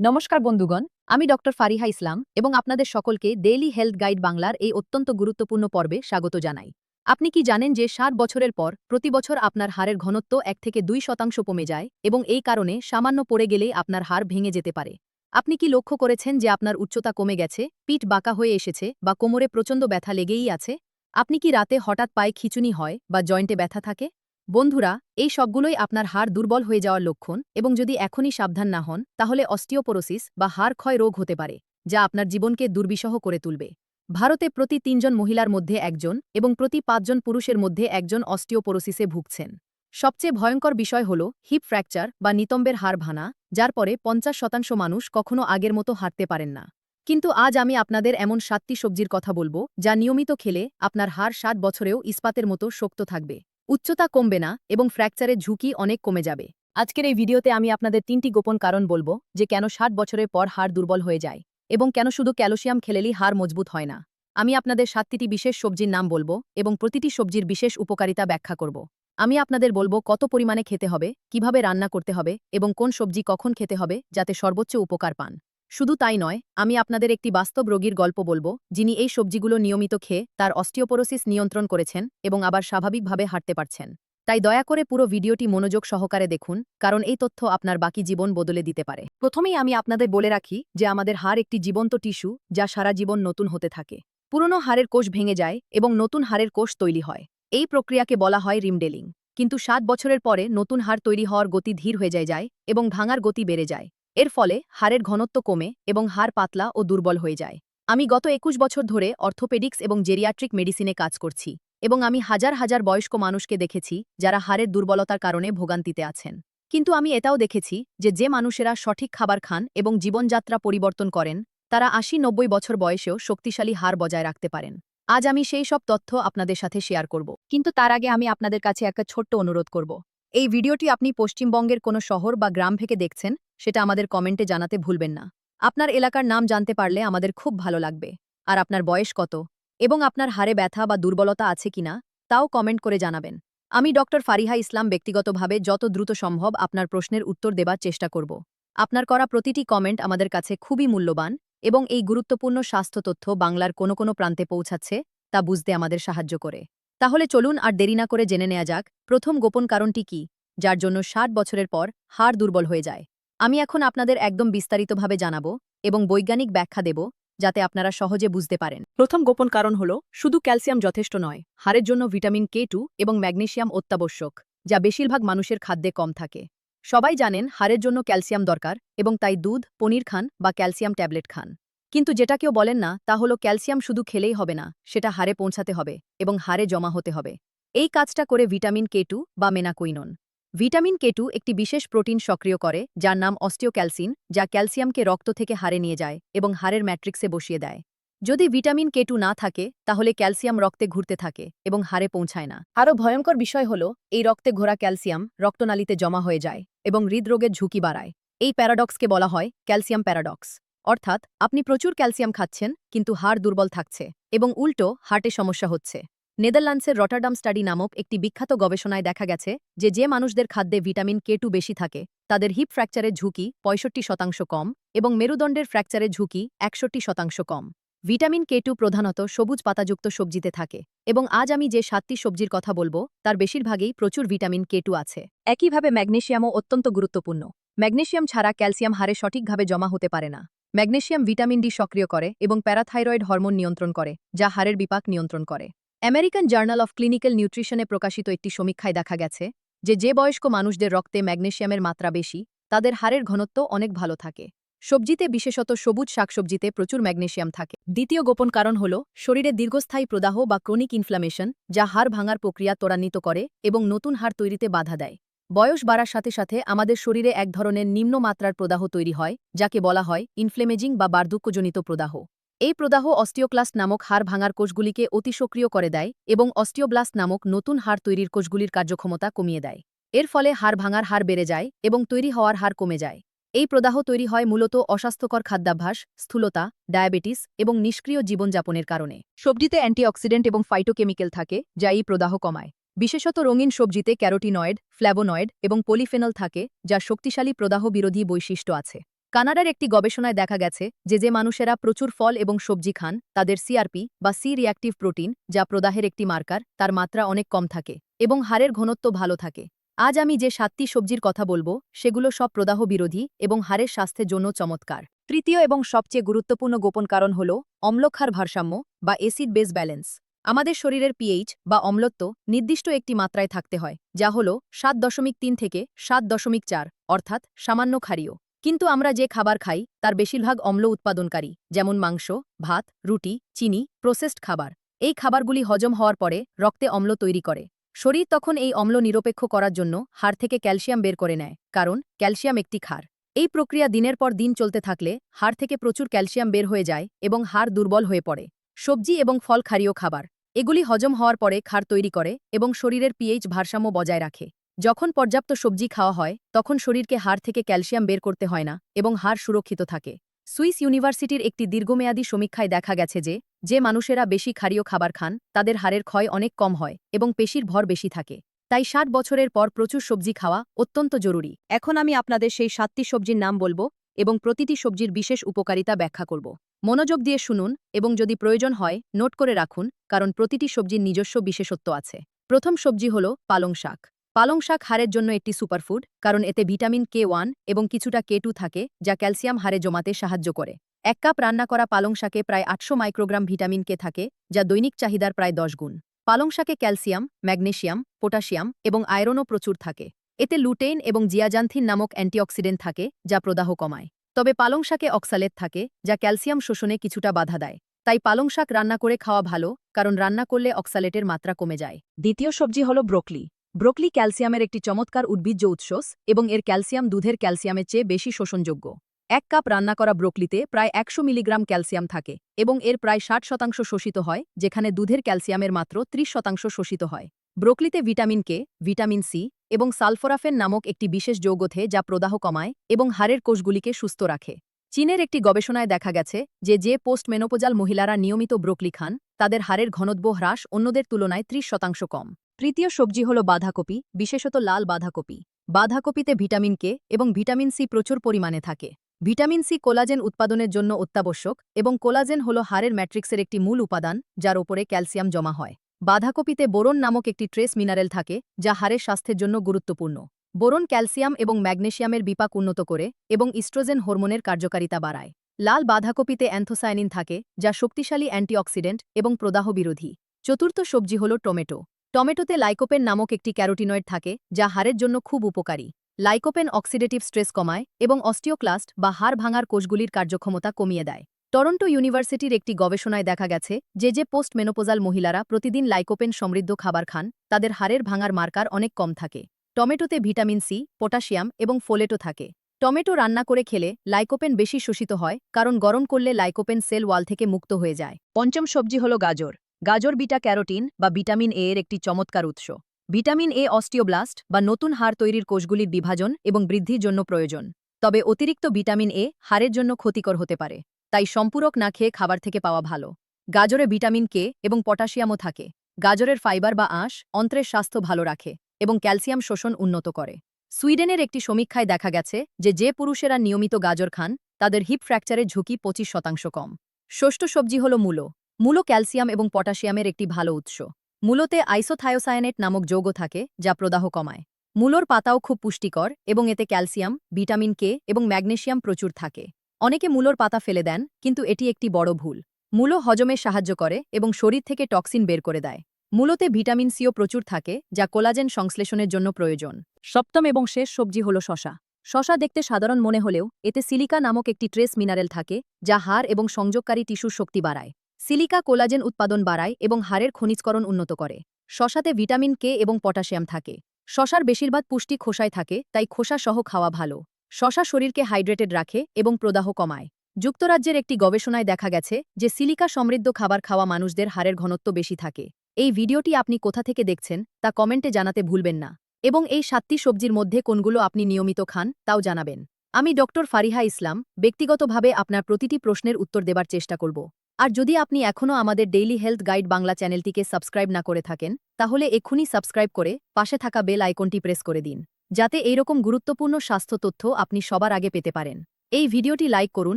নমস্কার বন্ধুগণ, আমি ডক্টর ফারিহা ইসলাম এবং আপনাদের সকলকে ডেইলি হেলথ গাইড বাংলার এই অত্যন্ত গুরুত্বপূর্ণ পর্বে স্বাগত জানাই। আপনি কি জানেন যে ষাট বছরের পর প্রতি বছর আপনার হাড়ের ঘনত্ব এক থেকে দুই শতাংশ কমে যায় এবং এই কারণে সামান্য পড়ে গেলেই আপনার হাড় ভেঙে যেতে পারে। আপনি কি লক্ষ্য করেছেন যে আপনার উচ্চতা কমে গেছে, পিঠ বাঁকা হয়ে এসেছে বা কোমরে প্রচণ্ড ব্যথা লেগেই আছে? আপনি কি রাতে হঠাৎ পায়ে খিচুনি হয় বা জয়েন্টে ব্যথা থাকে? বন্ধুরা, এই সবগুলোই আপনার হাড় দুর্বল হয়ে যাওয়ার লক্ষণ এবং যদি এখনই সাবধান না হন, তাহলে অস্টিওপোরোসিস বা হাড় ক্ষয় রোগ হতে পারে, যা আপনার জীবনকে দুর্বিষহ করে তুলবে। ভারতে প্রতি তিনজন মহিলার মধ্যে একজন এবং প্রতি পাঁচজন পুরুষের মধ্যে একজন অস্টিওপোরোসিসে ভুগছেন। সবচেয়ে ভয়ঙ্কর বিষয় হল হিপ ফ্র্যাকচার বা নিতম্বের হাড় ভানা যার পরে পঞ্চাশ শতাংশ মানুষ কখনো আগের মতো হাঁটতে পারেন না। কিন্তু আজ আমি আপনাদের এমন সাতটি সবজির কথা বলব, যা নিয়মিত খেলে আপনার হাড় সাত বছরেও ইস্পাতের মতো শক্ত থাকবে। উচ্চতা কমবে না এবং ফ্র্যাকচারের ঝুঁকি অনেক কমে যাবে। আজকের এই ভিডিওতে আমি আপনাদের তিনটি গোপন কারণ বলব, যে কেন ষাট বছরের পর হাড় দুর্বল হয়ে যায় এবং কেন শুধু ক্যালসিয়াম খেলেলেই হাড় মজবুত হয় না। আমি আপনাদের সাতটি বিশেষ সবজির নাম বলব এবং প্রতিটি সবজির বিশেষ উপকারিতা ব্যাখ্যা করব। আমি আপনাদের বলব কত পরিমাণে খেতে হবে, কীভাবে রান্না করতে হবে এবং কোন সবজি কখন খেতে হবে, যাতে সর্বোচ্চ উপকার পান। শুধু তাই নয়, আমি আপনাদের একটি বাস্তব রোগীর গল্প বলব, যিনি এই সবজিগুলো নিয়মিত খেয়ে তার অস্টিওপোরোসিস নিয়ন্ত্রণ করেছেন এবং আবার স্বাভাবিকভাবে হাঁটতে পারছেন। তাই দয়া করে পুরো ভিডিওটি মনোযোগ সহকারে দেখুন, কারণ এই তথ্য আপনার বাকি জীবন বদলে দিতে পারে। প্রথমেই আমি আপনাদের বলে রাখি যে আমাদের হাড় একটি জীবন্ত টিস্যু যা সারা জীবন নতুন হতে থাকে। পুরনো হাড়ের কোষ ভেঙে যায় এবং নতুন হাড়ের কোষ তৈরি হয়। এই প্রক্রিয়াকে বলা হয় রিমডেলিং। কিন্তু সাত বছরের পরে নতুন হাড় তৈরি হওয়ার গতি ধীর হয়ে যায় যায় এবং ভাঙার গতি বেড়ে যায়। এর ফলে হাড়ের ঘনত্ব কমে এবং হাড় পাতলা ও দুর্বল হয়ে যায়। আমি গত একুশ বছর ধরে অর্থোপেডিক্স এবং জেরিয়াট্রিক মেডিসিনে কাজ করছি এবং আমি হাজার হাজার বয়স্ক মানুষকে দেখেছি যারা হাড়ের দুর্বলতার কারণে ভোগান্তিতে আছেন। কিন্তু আমি এটাও দেখেছি যে যে মানুষেরা সঠিক খাবার খান এবং জীবনযাত্রা পরিবর্তন করেন, তারা আশি নব্বই বছর বয়সেও শক্তিশালী হার বজায় রাখতে পারেন। আজ আমি সেই সব তথ্য আপনাদের সাথে শেয়ার করব। কিন্তু তার আগে আমি আপনাদের কাছে একটা ছোট্ট অনুরোধ করব। এই ভিডিওটি আপনি পশ্চিমবঙ্গের কোনো শহর বা গ্রাম থেকে দেখছেন, সেটা আমাদের কমেন্টে জানাতে ভুলবেন না। আপনার এলাকার নাম জানতে পারলে আমাদের খুব ভালো লাগবে। আর আপনার বয়স কত? এবং আপনার হারে ব্যথা বা দুর্বলতা আছে কিনা, তাও কমেন্ট করে জানাবেন। আমি ডক্টর ফারিহা ইসলাম ব্যক্তিগতভাবে যত দ্রুত সম্ভব আপনার প্রশ্নের উত্তর দেবার চেষ্টা করব। আপনার করা প্রতিটি কমেন্ট আমাদের কাছে খুবই মূল্যবান এবং এই গুরুত্বপূর্ণ স্বাস্থ্য তথ্য বাংলার কোনো কোনো প্রান্তে পৌঁছাচ্ছে, তা বুঝতে আমাদের সাহায্য করে। তাহলে চলুন আর দেরি না করে জেনে নেওয়া যাক, প্রথম গোপন কারণটি কি, যার জন্য ষাট বছরের পর হাড় দুর্বল হয়ে যায়। আমি এখন আপনাদের একদম বিস্তারিতভাবে জানাব এবং বৈজ্ঞানিক ব্যাখ্যা দেব, যাতে আপনারা সহজে বুঝতে পারেন। প্রথম গোপন কারণ হল, শুধু ক্যালসিয়াম যথেষ্ট নয়, হাড়ের জন্য ভিটামিন কে টু এবং ম্যাগনেসিয়াম অত্যাবশ্যক, যা বেশিরভাগ মানুষের খাদ্যে কম থাকে। সবাই জানেন হাড়ের জন্য ক্যালসিয়াম দরকার এবং তাই দুধ, পনির খান বা ক্যালসিয়াম ট্যাবলেট খান। কিন্তু যেটা কেউ বলেন না, তা হলো ক্যালসিয়াম শুধু খেলেই হবে না, সেটা হারে পৌঁছাতে হবে এবং হারে জমা হতে হবে। এই কাজটা করে ভিটামিন কে টু বা মেনাকুইনন। ভিটামিন কে টু একটি বিশেষ প্রোটিন সক্রিয় করে, যার নাম অস্টিওক্যালসিন, যা ক্যালসিয়ামকে রক্ত থেকে হারে নিয়ে যায় এবং হাড়ের ম্যাট্রিক্সে বসিয়ে দেয়। যদি ভিটামিন কে টু না থাকে, তাহলে ক্যালসিয়াম রক্তে ঘুরতে থাকে এবং হাড়ে পৌঁছায় না। আরও ভয়ঙ্কর বিষয় হল, এই রক্তে ঘোরা ক্যালসিয়াম রক্তনালীতে জমা হয়ে যায় এবং হৃদরোগের ঝুঁকি বাড়ায়। এই প্যারাডক্সকে বলা হয় ক্যালসিয়াম প্যারাডক্স। অর্থাৎ, আপনি প্রচুর ক্যালসিয়াম খাচ্ছেন, কিন্তু হাড় দুর্বল থাকছে এবং উল্টো হার্টে সমস্যা হচ্ছে। নেদারল্যান্ডসের রটারডাম স্টাডি নামক একটি বিখ্যাত গবেষণায় দেখা গেছে যে যে মানুষদের খাদ্যে ভিটামিন কে টু বেশি থাকে, তাদের হিপ ফ্র্যাকচারের ঝুঁকি পঁয়ষট্টি শতাংশ কম এবং মেরুদণ্ডের ফ্র্যাকচারের ঝুঁকি একষট্টি শতাংশ কম। ভিটামিন কে টু প্রধানত সবুজ পাতাযুক্ত সবজিতে থাকে এবং আজ আমি যে সাতটি সবজির কথা বলব, তার বেশিরভাগেই প্রচুর ভিটামিন কে টু আছে। একইভাবে ম্যাগনেশিয়ামও অত্যন্ত গুরুত্বপূর্ণ। ম্যাগনেশিয়াম ছাড়া ক্যালসিয়াম হারে সঠিকভাবে জমা হতে পারে না। ম্যাগনেশিয়াম ভিটামিন ডি সক্রিয় করে এবং প্যারাথাইরয়েড হরমোন নিয়ন্ত্রণ করে, যা হাড়ের বিপাক নিয়ন্ত্রণ করে। আমেরিকান জার্নাল অফ ক্লিনিক্যাল নিউট্রিশনে প্রকাশিত একটি সমীক্ষায় দেখা গেছে যে যে বয়স্ক মানুষদের রক্তে ম্যাগনেশিয়ামের মাত্রা বেশি, তাদের হাড়ের ঘনত্ব অনেক ভালো থাকে। সবজিতে বিশেষত সবুজ শাকসবজিতে প্রচুর ম্যাগনেশিয়াম থাকে। দ্বিতীয় গোপন কারণ হল, শরীরে দীর্ঘস্থায়ী প্রদাহ বা ক্রনিক ইনফ্লামেশন, যা হাড় ভাঙার প্রক্রিয়া ত্বরান্বিত করে এবং নতুন হাড় তৈরিতে বাধা দেয়। বয়স বাড়ার সাথে সাথে আমাদের শরীরে এক ধরনের নিম্নমাত্রার প্রদাহ তৈরি হয়, যাকে বলা হয় ইনফ্লেমেজিং বা বার্ধক্যজনিত প্রদাহ। এই প্রদাহ অস্টিওক্লাস্ট নামক হাড় ভাঙার কোষগুলিকে অতি সক্রিয় করে দেয় এবং অস্টিওব্লাস্ট নামক নতুন হাড় তৈরির কোষগুলির কার্যক্ষমতা কমিয়ে দেয়। এর ফলে হাড় ভাঙার হার বেড়ে যায় এবং তৈরি হওয়ার হার কমে যায়। এই প্রদাহ তৈরি হয় মূলত অস্বাস্থ্যকর খাদ্যাভ্যাস, স্থূলতা, ডায়াবেটিস এবং নিষ্ক্রিয় জীবনযাপনের কারণে। সবজিতে অ্যান্টিঅক্সিডেন্ট এবং ফাইটোকেমিক্যাল থাকে, যা এই প্রদাহ কমায়। বিশেষত রঙিন সবজিতে ক্যারোটিনয়েড, ফ্ল্যাভোনয়েড এবং পলিফেনল থাকে, যা শক্তিশালী প্রদাহ বিরোধী বৈশিষ্ট্য আছে। কানাডার একটি গবেষণায় দেখা গেছে যে যে মানুষেরা প্রচুর ফল এবং সবজি খান, তাদের সিআরপি বা সি রিঅ্যাক্টিভ প্রোটিন যা প্রদাহের একটি মার্কার, তার মাত্রা অনেক কম থাকে এবং হাড়ের ঘনত্ব ভালো থাকে। আজ আমি যে সাতটি সবজির কথা বলব, সেগুলো সব প্রদাহ বিরোধী এবং হাড়ের স্বাস্থ্যের জন্য চমৎকার। তৃতীয় এবং সবচেয়ে গুরুত্বপূর্ণ গোপন কারণ হল অম্লক্ষার ভারসাম্য বা এসিড বেস ব্যালেন্স আমাদের শরীরের পিএইচ বা অম্লত্ব নির্দিষ্ট একটি মাত্রায় থাকতে হয়, যা হল সাত দশমিক তিন থেকে সাত দশমিক চার, অর্থাৎ সামান্য ক্ষারীয়। কিন্তু আমরা যে খাবার খাই, তার বেশিরভাগ অম্ল উৎপাদনকারী, যেমন মাংস, ভাত, রুটি, চিনি প্রসেসড খাবার। এই খাবারগুলি হজম হওয়ার পরে রক্তে অম্ল তৈরি করে। শরীর তখন এই অম্ল নিরপেক্ষ করার জন্য হাড় থেকে ক্যালসিয়াম বের করে নেয়, কারণ ক্যালসিয়াম একটি ক্ষার। এই প্রক্রিয়া দিনের পর দিন চলতে থাকলে হাড় থেকে প্রচুর ক্যালসিয়াম বের হয়ে যায় এবং হাড় দুর্বল হয়ে পড়ে। সবজি এবং ফল ক্ষারীয় খাবার। এগুলি হজম হওয়ার পরে ক্ষার তৈরি করে এবং শরীরের পিএইচ ভারসাম্য বজায় রাখে। যখন পর্যাপ্ত সবজি খাওয়া হয়, তখন শরীরকে হাড় থেকে ক্যালসিয়াম বের করতে হয় না এবং হাড় সুরক্ষিত থাকে। সুইস ইউনিভার্সিটির একটি দীর্ঘমেয়াদী সমীক্ষায় দেখা গেছে যে যে মানুষেরা বেশি ক্ষারীয় খাবার খান, তাদের হাড়ের ক্ষয় অনেক কম হয় এবং পেশির ভর বেশি থাকে। তাই ষাট বছরের পর প্রচুর সবজি খাওয়া অত্যন্ত জরুরি। এখন আমি আপনাদের সেই সাতটি সবজির নাম বলব এবং প্রতিটি সবজির বিশেষ উপকারিতা ব্যাখ্যা করব। মনোযোগ দিয়ে শুনুন এবং যদি প্রয়োজন হয়, নোট করে রাখুন, কারণ প্রতিটি সবজির নিজস্ব বিশেষত্ব আছে। প্রথম সবজি হল পালং শাক। পালং শাক হাড়ের জন্য একটি সুপারফুড, কারণ এতে ভিটামিন কে ওয়ান এবং কিছুটা কে টু থাকে, যা ক্যালসিয়াম হাড়ে জমাতে সাহায্য করে। এক কাপ রান্না করা পালং শাকে প্রায় আটশো মাইক্রোগ্রাম ভিটামিন কে থাকে, যা দৈনিক চাহিদার প্রায় দশ গুণ। পালং শাকে ক্যালসিয়াম, ম্যাগনেশিয়াম, পটাশিয়াম এবং আয়রনও প্রচুর থাকে। এতে লুটেইন এবং জিয়াজান্থিন নামক অ্যান্টিঅক্সিডেন্ট থাকে, যা প্রদাহ কমায়। তবে পালং শাকে অক্সালেট থাকে, যা ক্যালসিয়াম শোষণে কিছুটা বাধা দেয়। তাই পালং শাক রান্না করে খাওয়া ভালো, কারণ রান্না করলে অক্সালেটের মাত্রা কমে যায়। দ্বিতীয় সবজি হল ব্রোকলি। ব্রোকলি ক্যালসিয়ামের একটি চমৎকার উদ্ভিজ্জ উৎস এবং এর ক্যালসিয়াম দুধের ক্যালসিয়ামের চেয়ে বেশি শোষণযোগ্য। এক কাপ রান্না করা ব্রোকলিতে প্রায় একশো মিলিগ্রাম ক্যালসিয়াম থাকে এবং এর প্রায় ষাট শতাংশ শোষিত হয়, যেখানে দুধের ক্যালসিয়ামের মাত্র ত্রিশ শতাংশ শোষিত হয়। ব্রোকলিতে ভিটামিন কে, ভিটামিন সি এবং সালফোরাফেন নামক একটি বিশেষ যৌগথে যা প্রদাহ কমায় এবং হাড়ের কোষগুলিকে সুস্থ রাখে। চীনের একটি গবেষণায় দেখা গেছে যে যে পোস্ট মেনোপোজাল মহিলারা নিয়মিত ব্রোকলি খান, তাদের হাড়ের ঘনত্ব হ্রাস অন্যদের তুলনায় ত্রিশ শতাংশ কম। তৃতীয় সবজি হল বাঁধাকপি, বিশেষত লাল বাঁধাকপি। বাঁধাকপিতে ভিটামিন কে এবং ভিটামিন সি প্রচুর পরিমাণে থাকে। ভিটামিন সি কোলাজেন উৎপাদনের জন্য অত্যাবশ্যক এবং কোলাজেন হল হাড়ের ম্যাট্রিক্সের একটি মূল উপাদান, যার ওপরে ক্যালসিয়াম জমা হয়। বাঁধাকপিতে বোরন নামক একটি ট্রেস মিনারেল থাকে, যা হাড়ের স্বাস্থ্যের জন্য গুরুত্বপূর্ণ। বোরন ক্যালসিয়াম এবং ম্যাগনেশিয়ামের বিপাক উন্নত করে এবং ইস্ট্রোজেন হরমোনের কার্যকারিতা বাড়ায়। লাল বাঁধাকপিতে অ্যান্থোসায়ানিন থাকে, যা শক্তিশালী অ্যান্টিঅক্সিডেন্ট এবং প্রদাহ বিরোধী চতুর্থ সবজি হল টমেটো। টমেটোতে লাইকোপেন নামক একটি ক্যারোটিনয়েড থাকে, যা হাড়ের জন্য খুব উপকারী। লাইকোপেন অক্সিডেটিভ স্ট্রেস কমায় এবং অস্টিওক্লাস্ট বা হাড় ভাঙার কোষগুলির কার্যক্ষমতা কমিয়ে দেয়। টরন্টো ইউনিভার্সিটির একটি গবেষণায় দেখা গেছে যে যে পোস্ট মেনোপোজাল মহিলারা প্রতিদিন লাইকোপেন সমৃদ্ধ খাবার খান, তাদের হাড়ের ভাঙার মার্কার অনেক কম থাকে। টমেটোতে ভিটামিন সি, পটাশিয়াম এবং ফোলেটো থাকে। টমেটো রান্না করে খেলে লাইকোপেন বেশি শোষিত হয়, কারণ গরম করলে লাইকোপেন সেল ওয়াল থেকে মুক্ত হয়ে যায়। পঞ্চম সবজি হল গাজর। গাজর বিটা ক্যারোটিন বা ভিটামিন এ এর একটি চমৎকার উৎস। ভিটামিন এ অস্টিওব্লাস্ট বা নতুন হাড় তৈরির কোষগুলির বিভাজন এবং বৃদ্ধির জন্য প্রয়োজন। তবে অতিরিক্ত ভিটামিন এ হাড়ের জন্য ক্ষতিকর হতে পারে। তাই সম্পূরক না খেয়ে খাবার থেকে পাওয়া ভালো। গাজরে ভিটামিন কে এবং পটাশিয়ামও থাকে। গাজরের ফাইবার বা আঁশ অন্ত্রের স্বাস্থ্য ভালো রাখে এবং ক্যালসিয়াম শোষণ উন্নত করে। সুইডেনের একটি সমীক্ষায় দেখা গেছে যে যে পুরুষেরা নিয়মিত গাজর খান, তাদের হিপ ফ্র্যাকচারের ঝুঁকি পঁচিশ শতাংশ কম। ষষ্ঠ সবজি হল মূলো। মূলো ক্যালসিয়াম এবং পটাশিয়ামের একটি ভালো উৎস। মূলোতে আইসোথায়োসায়ানেট নামক যৌগ থাকে, যা প্রদাহ কমায়। মূলোর পাতাও খুব পুষ্টিকর এবং এতে ক্যালসিয়াম, ভিটামিন কে এবং ম্যাগনেশিয়াম প্রচুর থাকে। অনেকে মূলোর পাতা ফেলে দেন, কিন্তু এটি একটি বড় ভুল। মূলো হজমে সাহায্য করে এবং শরীর থেকে টক্সিন বের করে দেয়। মূলতে ভিটামিন সিও প্রচুর থাকে, যা কোলাজেন সংশ্লেষণের জন্য প্রয়োজন। সপ্তম এবং শেষ সবজি হল শশা। শশা দেখতে সাধারণ মনে হলেও, এতে সিলিকা নামক একটি ট্রেস মিনারেল থাকে, যা হাড় এবং সংযোগকারী টিস্যুর শক্তি বাড়ায়। সিলিকা কোলাজেন উৎপাদন বাড়ায় এবং হাড়ের খনিজকরণ উন্নত করে। শশাতে ভিটামিন কে এবং পটাশিয়াম থাকে। শশার বেশিরভাগ পুষ্টি খোসায় থাকে, তাই খোসা সহ খাওয়া ভালো। শশা শরীরকে হাইড্রেটেড রাখে এবং প্রদাহ কমায়। যুক্তরাজ্যের একটি গবেষণায় দেখা গেছে যে সিলিকা সমৃদ্ধ খাবার খাওয়া মানুষদের হাড়ের ঘনত্ব বেশি থাকে। এই ভিডিওটি আপনি কোথা থেকে দেখছেন তা কমেন্টে জানাতে ভুলবেন না। এবং এই সাতটি সবজির মধ্যে কোনগুলো আপনি নিয়মিত খান তাও জানাবেন। আমি ডক্টর ফারিহা ইসলাম, ব্যক্তিগতভাবে আপনার প্রতিটি প্রশ্নের উত্তর দেবার চেষ্টা করব। আর যদি আপনি এখনও আমাদের ডেইলি হেলথ গাইড বাংলা চ্যানেলটিকে সাবস্ক্রাইব না করে থাকেন, তাহলে এক্ষুনি সাবস্ক্রাইব করে পাশে থাকা বেল আইকনটি প্রেস করে দিন। যাতে এইরকম গুরুত্বপূর্ণ স্বাস্থ্য তথ্য আপনি সবার আগে পেতে পারেন। এই ভিডিওটি লাইক করুন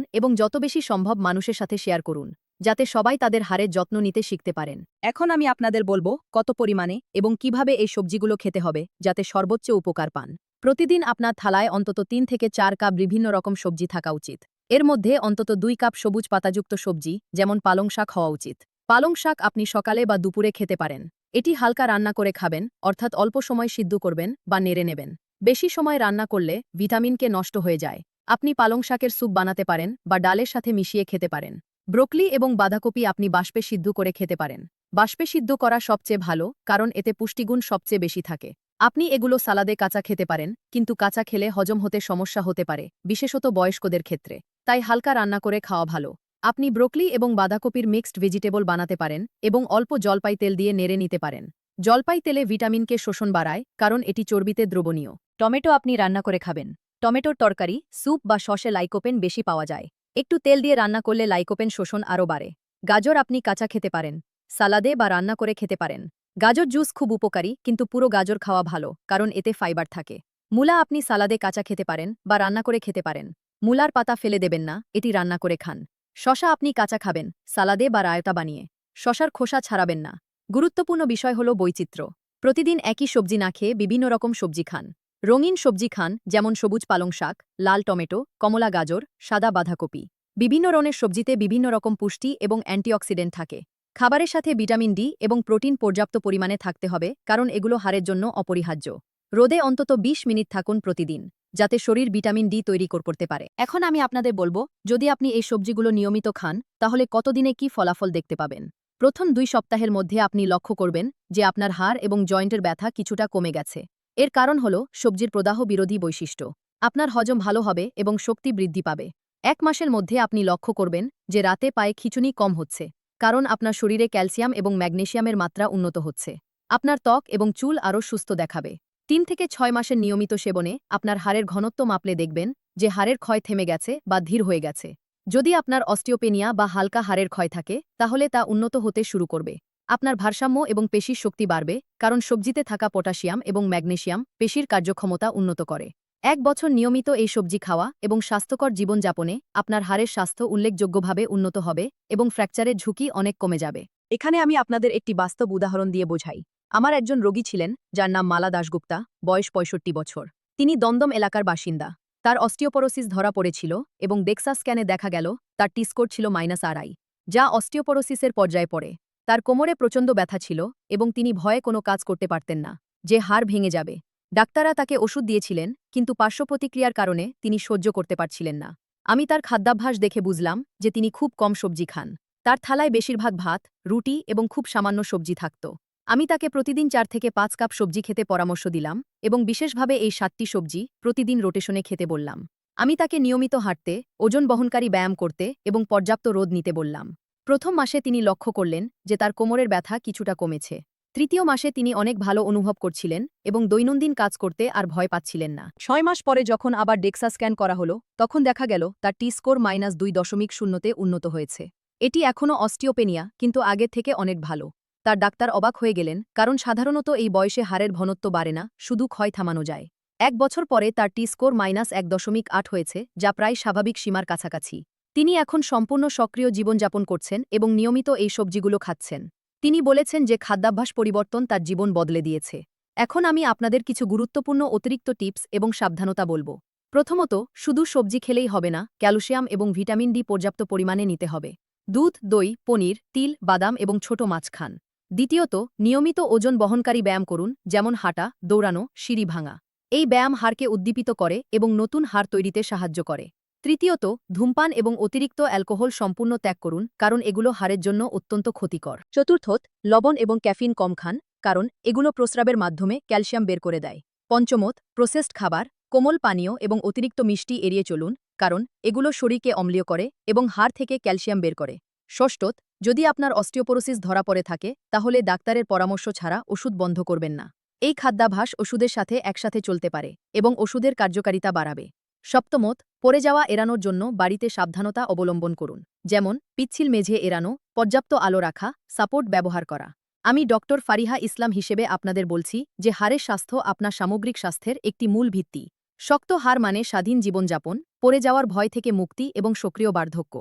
এবং যত বেশি সম্ভব মানুষের সাথে শেয়ার করুন, যাতে সবাই তাদের হারের যত্ন নিতে শিখতে পারেন। এখন আমি আপনাদের বলব কত পরিমাণে এবং কীভাবে এই সবজিগুলো খেতে হবে, যাতে সর্বোচ্চ উপকার পান। প্রতিদিন আপনার থালায় অন্তত তিন থেকে চার কাপ বিভিন্ন রকম সবজি থাকা উচিত। এর মধ্যে অন্তত দুই কাপ সবুজ পাতাযুক্ত সবজি, যেমন পালং শাক হওয়া উচিত। পালং শাক আপনি সকালে বা দুপুরে খেতে পারেন। এটি হালকা রান্না করে খাবেন, অর্থাৎ অল্প সময় সিদ্ধ করবেন বা নেড়ে নেবেন। বেশি সময় রান্না করলে ভিটামিনকে নষ্ট হয়ে যায়। আপনি পালং শাকের স্যুপ বানাতে পারেন বা ডালের সাথে মিশিয়ে খেতে পারেন। ব্রোকলি এবং বাঁধাকপি আপনি বাষ্পে সিদ্ধ করে খেতে পারেন। বাষ্পে সিদ্ধ করা সবচেয়ে ভালো, কারণ এতে পুষ্টিগুণ সবচেয়ে বেশি থাকে। আপনি এগুলো সালাদে কাঁচা খেতে পারেন, কিন্তু কাঁচা খেলে হজম হতে সমস্যা হতে পারে, বিশেষত বয়স্কদের ক্ষেত্রে। তাই হালকা রান্না করে খাওয়া ভালো। আপনি ব্রোকলি এবং বাঁধাকপির মিক্সড ভেজিটেবল বানাতে পারেন এবং অল্প জলপাই তেল দিয়ে নেড়ে নিতে পারেন। জলপাই তেলে ভিটামিনকে শোষণ বাড়ায়, কারণ এটি চর্বিতে দ্রবণীয়। টমেটো আপনি রান্না করে খাবেন। টমেটোর তরকারি, স্যুপ বা সসে লাইকোপেন বেশি পাওয়া যায়। একটু তেল দিয়ে রান্না করলে লাইকোপেন শোষণ আরও বাড়ে। গাজর আপনি কাঁচা খেতে পারেন। সালাদে বা রান্না করে খেতে পারেন। গাজর জুস খুব উপকারী, কিন্তু পুরো গাজর খাওয়া ভালো, কারণ এতে ফাইবার থাকে। মূলা আপনি সালাদে কাঁচা খেতে পারেন বা রান্না করে খেতে পারেন। মূলার পাতা ফেলে দেবেন না, এটি রান্না করে খান। শশা আপনি কাঁচা খাবেন, সালাদে বা রায়তা বানিয়ে। শশার খোসা ছাড়াবেন না। গুরুত্বপূর্ণ বিষয় হল বৈচিত্র্য। প্রতিদিন একই সবজি না খেয়ে বিভিন্ন রকম সবজি খান। রঙিন সবজি খান যেমন সবুজ পালং শাক, লাল টমেটো, কমলা গাজর, সাদা বাঁধাকপি। বিভিন্ন রঙের সবজিতে বিভিন্ন রকম পুষ্টি এবং অ্যান্টিঅক্সিডেন্ট থাকে। খাবারের সাথে ভিটামিন ডি এবং প্রোটিন পর্যাপ্ত পরিমাণে থাকতে হবে কারণ এগুলো হাড়ের জন্য অপরিহার্য। রোদে অন্তত ২০ মিনিট থাকুন প্রতিদিন, যাতে শরীর ভিটামিন ডি তৈরি করতে পারে। এখন আমি আপনাদের বলব, যদি আপনি এই সবজিগুলো নিয়মিত খান, তাহলে কতদিনে কি ফলাফল দেখতে পাবেন? প্রথম দুই সপ্তাহের মধ্যে আপনি লক্ষ্য করবেন যে আপনার হাড় এবং জয়েন্টের ব্যথা কিছুটা কমে গেছে। এর কারণ হল সবজির প্রদাহ বিরোধী বৈশিষ্ট্য। আপনার হজম ভালো হবে এবং শক্তি বৃদ্ধি পাবে। এক মাসের মধ্যে আপনি লক্ষ্য করবেন যে রাতে পায়ে খিচুনি কম হচ্ছে, কারণ আপনার শরীরে ক্যালসিয়াম এবং ম্যাগনেশিয়ামের মাত্রা উন্নত হচ্ছে। আপনার ত্বক এবং চুল আরও সুস্থ দেখাবে। তিন থেকে ছয় মাসের নিয়মিত সেবনে আপনার হাড়ের ঘনত্ব মাপলে দেখবেন যে হাড়ের ক্ষয় থেমে গেছে বা ধীর হয়ে গেছে। যদি আপনার অস্টিওপেনিয়া বা হালকা হাড়ের ক্ষয় থাকে, তাহলে তা উন্নত হতে শুরু করবে। আপনার ভারসাম্য এবং পেশির শক্তি বাড়বে, কারণ সবজিতে থাকা পটাশিয়াম এবং ম্যাগনেশিয়াম পেশির কার্যক্ষমতা উন্নত করে। এক বছর নিয়মিত এই সবজি খাওয়া এবং স্বাস্থ্যকর জীবনযাপনে আপনার হাড়ের স্বাস্থ্য উল্লেখযোগ্যভাবে উন্নত হবে এবং ফ্র্যাকচারের ঝুঁকি অনেক কমে যাবে। এখানে আমি আপনাদের একটি বাস্তব উদাহরণ দিয়ে বোঝাই। আমার একজন রোগী ছিলেন, যার নাম মালা দাশগুপ্তা, বয়স পঁয়ষট্টি বছর। তিনি দমদম এলাকার বাসিন্দা। তার অস্টিওপোরোসিস ধরা পড়েছিল এবং ডেক্সা স্ক্যানে দেখা গেল, তার টিস্কোর ছিল মাইনাস আড়াই, যা অস্টিওপোরোসিসের পর্যায়ে পড়ে। তার কোমরে প্রচণ্ড ব্যথা ছিল এবং তিনি ভয়ে কোনো কাজ করতে পারতেন না, যে হাড় ভেঙে যাবে। ডাক্তাররা তাকে ওষুধ দিয়েছিলেন, কিন্তু পার্শ্বপ্রতিক্রিয়ার কারণে তিনি সহ্য করতে পারছিলেন না। আমি তার খাদ্যাভ্যাস দেখে বুঝলাম যে তিনি খুব কম সবজি খান। তার থালায় বেশিরভাগ ভাত, রুটি এবং খুব সামান্য সবজি থাকত। আমি তাকে প্রতিদিন চার থেকে পাঁচ কাপ সবজি খেতে পরামর্শ দিলাম এবং বিশেষভাবে এই সাতটি সবজি প্রতিদিন রোটেশনে খেতে বললাম। আমি তাকে নিয়মিত হাঁটতে, ওজন বহনকারী ব্যায়াম করতে এবং পর্যাপ্ত রোদ নিতে বললাম। প্রথম মাসে তিনি লক্ষ্য করলেন যে তার কোমরের ব্যথা কিছুটা কমেছে। তৃতীয় মাসে তিনি অনেক ভালো অনুভব করছিলেন এবং দৈনন্দিন কাজ করতে আর ভয় পাচ্ছিলেন না। ছয় মাস পরে যখন আবার ডেক্সা স্ক্যান করা হলো, তখন দেখা গেল তার টি স্কোর মাইনাস দুই দশমিক শূন্যতে উন্নত হয়েছে। এটি এখনও অস্টিওপেনিয়া, কিন্তু আগের থেকে অনেক ভালো। তার ডাক্তার অবাক হয়ে গেলেন, কারণ সাধারণত এই বয়সে হাড়ের ঘনত্ব বাড়ে না, শুধু ক্ষয় থামানো যায়। এক বছর পরে তার টি স্কোর মাইনাস এক দশমিক আট হয়েছে, যা প্রায় স্বাভাবিক সীমার কাছাকাছি। তিনি এখন সম্পূর্ণ সক্রিয় জীবনযাপন করছেন এবং নিয়মিত এই সবজিগুলো খাচ্ছেন। তিনি বলেছেন যে খাদ্যাভ্যাস পরিবর্তন তার জীবন বদলে দিয়েছে। এখন আমি আপনাদের কিছু গুরুত্বপূর্ণ অতিরিক্ত টিপস এবং সাবধানতা বলব। প্রথমত, শুধু সবজি খেলেই হবে না, ক্যালসিয়াম এবং ভিটামিন ডি পর্যাপ্ত পরিমাণে নিতে হবে। দুধ, দই, পনির, তিল, বাদাম এবং ছোট মাছ খান। দ্বিতীয়ত, নিয়মিত ওজন বহনকারী ব্যায়াম করুন, যেমন হাঁটা, দৌড়ানো, সিঁড়ি ভাঙা। এই ব্যায়াম হাড়কে উদ্দীপিত করে এবং নতুন হাড় তৈরিতে সাহায্য করে। তৃতীয়ত, ধূমপান এবং অতিরিক্ত অ্যালকোহল সম্পূর্ণ ত্যাগ করুন, কারণ এগুলো হাড়ের জন্য অত্যন্ত ক্ষতিকর। চতুর্থত, লবণ এবং ক্যাফিন কম খান, কারণ এগুলো প্রস্রাবের মাধ্যমে ক্যালসিয়াম বের করে দেয়। পঞ্চমত, প্রসেসড খাবার, কোমল পানীয় এবং অতিরিক্ত মিষ্টি এড়িয়ে চলুন, কারণ এগুলো শরীরকে অম্লীয় করে এবং হাড় থেকে ক্যালসিয়াম বের করে। ষষ্ঠত যদি আপনার অস্টিওপোরোসিস ধরা পড়ে থাকে, তাহলে ডাক্তারের পরামর্শ ছাড়া ওষুধ বন্ধ করবেন না। এই খাদ্যাভাস ওষুধের সাথে একসাথে চলতে পারে এবং ওষুধের কার্যকারিতা বাড়াবে। সপ্তমত, পড়ে যাওয়া এড়ানোর জন্য বাড়িতে সাবধানতা অবলম্বন করুন, যেমন পিচ্ছিল মেঝে এড়ানো, পর্যাপ্ত আলো রাখা, সাপোর্ট ব্যবহার করা। আমি ডক্টর ফারিহা ইসলাম হিসেবে আপনাদের বলছি যে হাড়ের স্বাস্থ্য আপনার সামগ্রিক স্বাস্থ্যের একটি মূল ভিত্তি। শক্ত হার মানে স্বাধীন জীবনযাপন, পড়ে যাওয়ার ভয় থেকে মুক্তি এবং সক্রিয় বার্ধক্য।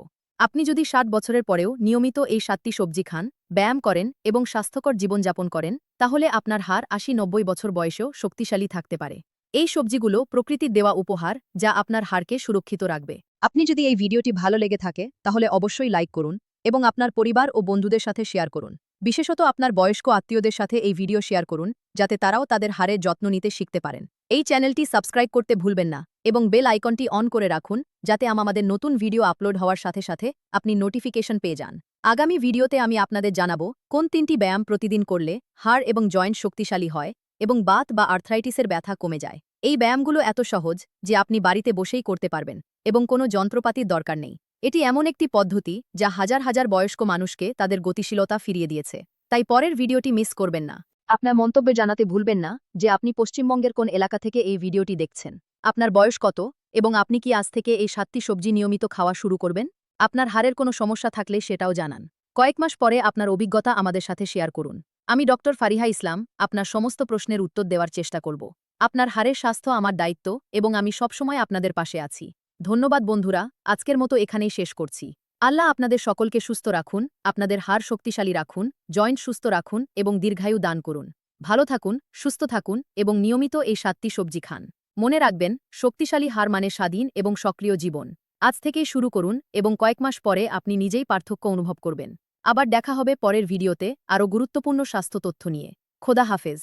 আপনি যদি ষাট বছরের পরেও নিয়মিত এই সাতটি সবজি খান, ব্যায়াম করেন এবং স্বাস্থ্যকর জীবনযাপন করেন, তাহলে আপনার হার আশি নব্বই বছর বয়সেও শক্তিশালী থাকতে পারে। এই সবজিগুলো প্রকৃতির দেওয়া উপহার যা আপনার হারকে সুরক্ষিত রাখবে। আপনি যদি এই ভিডিওটি ভালো লেগে থাকে, তাহলে অবশ্যই লাইক করুন এবং আপনার পরিবার ও বন্ধুদের সাথে শেয়ার করুন। বিশেষত আপনার বয়স্ক আত্মীয়দের সাথে এই ভিডিও শেয়ার করুন, যাতে তারাও তাদের হারের যত্ন নিতে শিখতে পারেন। এই চ্যানেলটি সাবস্ক্রাইব করতে ভুলবেন না। এবং বেল আইকনটি অন করে রাখুন, যাতে আমাদের নতুন ভিডিও আপলোড হওয়ার সাথে সাথে আপনি নোটিফিকেশন পেয়ে যান। আগামী ভিডিওতে আমি আপনাদের জানাব, কোন তিনটি ব্যায়াম প্রতিদিন করলে হাড় এবং জয়েন্ট শক্তিশালী হয় এবং বাত বা আর্থ্রাইটিসের ব্যথা কমে যায়। এই ব্যায়ামগুলো এত সহজ যে আপনি বাড়িতে বসেই করতে পারবেন এবং কোনো যন্ত্রপাতির দরকার নেই। এটি এমন একটি পদ্ধতি যা হাজার হাজার বয়স্ক মানুষকে তাদের গতিশীলতা ফিরিয়ে দিয়েছে। তাই পরের ভিডিওটি মিস করবেন না। আপনার মন্তব্য জানাতে ভুলবেন না যে আপনি পশ্চিমবঙ্গের কোন এলাকা থেকে এই ভিডিওটি দেখছেন। আপনার বয়স কত, এবং আপনি কি আজ থেকে এই সাতটি সবজি নিয়মিত খাওয়া শুরু করবেন? আপনার হাড়ের কোনো সমস্যা থাকলে সেটাও জানান। কয়েক মাস পরে আপনার অভিজ্ঞতা আমাদের সাথে শেয়ার করুন। আমি ডক্টর ফারিহা ইসলাম, আপনার সমস্ত প্রশ্নের উত্তর দেওয়ার চেষ্টা করব। আপনার হাড়ের স্বাস্থ্য আমার দায়িত্ব, এবং আমি সবসময় আপনাদের পাশে আছি। ধন্যবাদ বন্ধুরা, আজকের মতো এখানেই শেষ করছি। আল্লাহ আপনাদের সকলকে সুস্থ রাখুন, আপনাদের হাড় শক্তিশালী রাখুন, জয়েন্ট সুস্থ রাখুন, এবং দীর্ঘায়ু দান করুন। ভালো থাকুন, সুস্থ থাকুন, এবং নিয়মিত এই সাতটি সবজি খান। মনে রাখবেন, শক্তিশালী হার মানে স্বাধীন এবং সক্রিয় জীবন। আজ থেকেই শুরু করুন এবং কয়েক মাস পরে আপনি নিজেই পার্থক্য অনুভব করবেন। আবার দেখা হবে পরের ভিডিওতে আরও গুরুত্বপূর্ণ স্বাস্থ্য তথ্য নিয়ে। খোদা হাফেজ।